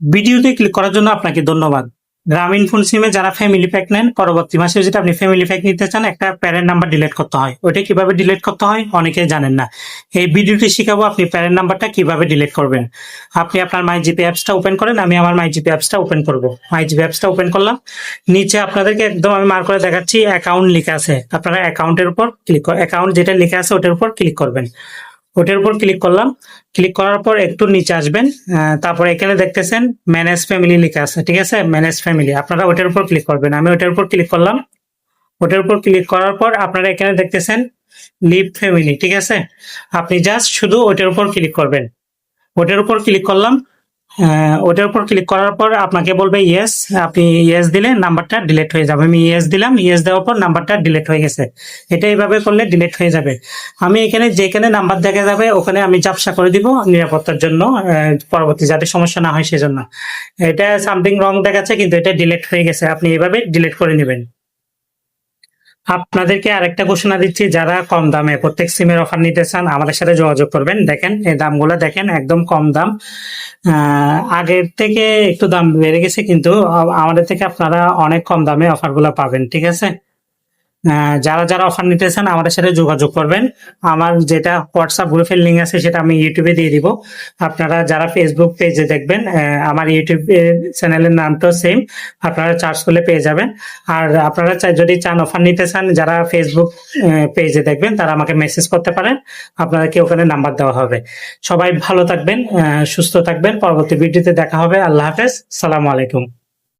ভিডিওতে ক্লিক করার জন্য আপনাকে ধন্যবাদ। গ্রামীণ ফোন সিমে যারা ফ্যামিলি প্যাক নেন, পরবর্তী মাসে যদি আপনি ফ্যামিলি প্যাক নিতে চান, একটা প্যারেন্ট নাম্বার ডিলিট করতে হয়। ওইটা কীভাবে ডিলিট করতে হয় অনেকেই জানেন না। এই ভিডিওটি শিখাবো আপনি প্যারেন্ট নাম্বারটা কীভাবে ডিলিট করবেন। আপনি আপনার মাই জিপি অ্যাপসটা ওপেন করেন, আমি আমার মাই জিপি অ্যাপসটা ওপেন করব। মাই জিপি অ্যাপসটা ওপেন করলাম। নিচে আপনাদেরকে একদম আমি মার করে দেখাচ্ছি অ্যাকাউন্ট লেখা আছে। আপনারা অ্যাকাউন্টের উপর ক্লিক অ্যাকাউন্ট যেটা লেখা আছে, ওটার উপর ক্লিক করবেন। ওটার উপর ক্লিক করলাম। ক্লিক করার পর একটু নিচে আসবেন। তারপর এখানে দেখতেছেন ম্যানেজ ফ্যামিলি লেখা আছে, ঠিক আছে? ম্যানেজ ফ্যামিলি আপনারা ওটার উপর ক্লিক করবেন। আমি ওটার উপর ক্লিক করলাম। ওটার উপর ক্লিক করার পর আপনারা এখানে দেখতেছেন লিভ ফ্যামিলি ঠিক আছে? আপনি জাস্ট শুধু ওটার উপর ক্লিক করবেন। ওটার উপর ক্লিক করলাম। ওটার উপর ক্লিক করার পর আপনাকে বলবে ইয়েস আপনি ইয়েস দিলে নাম্বারটা ডিলেট হয়ে যাবে। আমি ইয়েস দিলাম ইয়েস দেওয়ার পর নাম্বারটা ডিলেট হয়ে গেছে। এটা এইভাবে করলে ডিলেট হয়ে যাবে। আমি এখানে যেখানে নাম্বার দেখা যাবে, ওখানে আমি জাপসা করে দিব নিরাপত্তার জন্য পরবর্তী যাতে সমস্যা না হয় সেজন্য। এটা সামথিং রং দেখাচ্ছে, কিন্তু এটা ডিলেট হয়ে গেছে। আপনি এভাবে ডিলিট করে নেবেন। আপনাদেরকে আরেকটা ঘোষণা দিচ্ছি, যারা কম দামে প্রত্যেক সিমের অফার নিতে চান, আমাদের সাথে যোগাযোগ করবেন। দেখেন, এই দামগুলো দেখেন, একদম কম দাম। আগের থেকে একটু দাম বেড়ে গেছে, কিন্তু আমাদের থেকে আপনারা অনেক কম দামে অফারগুলো পাবেন, ঠিক আছে? যারা যারা অফার নিতে চান আমাদের সাথে যোগাযোগ করবেন। আমার যেটা হোয়াটসঅ্যাপ গ্রুপের লিঙ্ক আছে সেটা আমি ইউটিউবে দিয়ে দিব। আপনারা যারা ফেসবুক পেজে দেখবেন আমার ইউটিউব চ্যানেলের নামটাও সেম আপনারা চার্জ করলে পেয়ে যাবেন। আর আপনারা যদি চান অফার নিতে চান, যারা ফেসবুক পেজে দেখবেন, তারা আমাকে মেসেজ করতে পারেন। আপনাদেরকে ওখানে নাম্বার দেওয়া হবে। সবাই ভালো থাকবেন সুস্থ থাকবেন। পরবর্তী ভিডিওতে দেখা হবে। আল্লাহ হাফেজ। সালামু আলাইকুম।